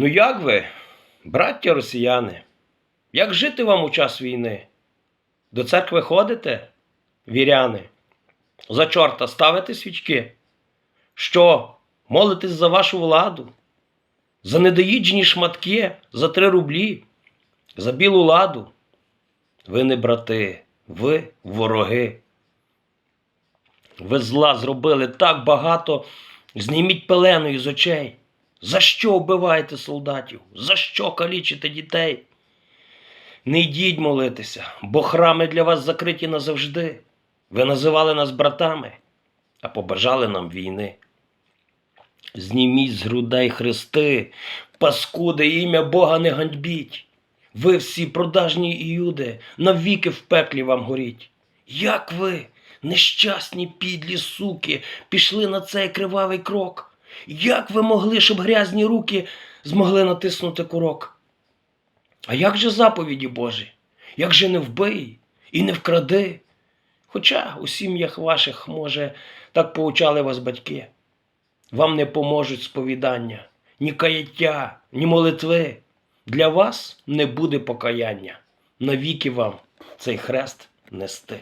Ну як ви, браття росіяни? Як жити вам у час війни? До церкви ходите, віряни? За чорта ставите свічки? Що, молитесь за вашу владу? За недоїджені шматки, за три рублі, за білу ладу? Ви не брати, ви вороги. Ви зла зробили так багато, зніміть пелену із очей. За що вбиваєте солдатів? За що калічите дітей? Не йдіть молитися, бо храми для вас закриті назавжди. Ви називали нас братами, а побажали нам війни. Зніміть з грудей хрести, паскуди, ім'я Бога не ганьбіть. Ви всі продажні іюди, навіки в пеклі вам горіть. Як ви, нещасні підлі суки, пішли на цей кривавий крок? Як ви могли, щоб грязні руки змогли натиснути курок? А як же заповіді Божі? Як же не вбий і не вкради? Хоча у сім'ях ваших, може, так поучали вас батьки. Вам не поможуть сповідання, ні каяття, ні молитви. Для вас не буде покаяння. Навіки вам цей хрест нести.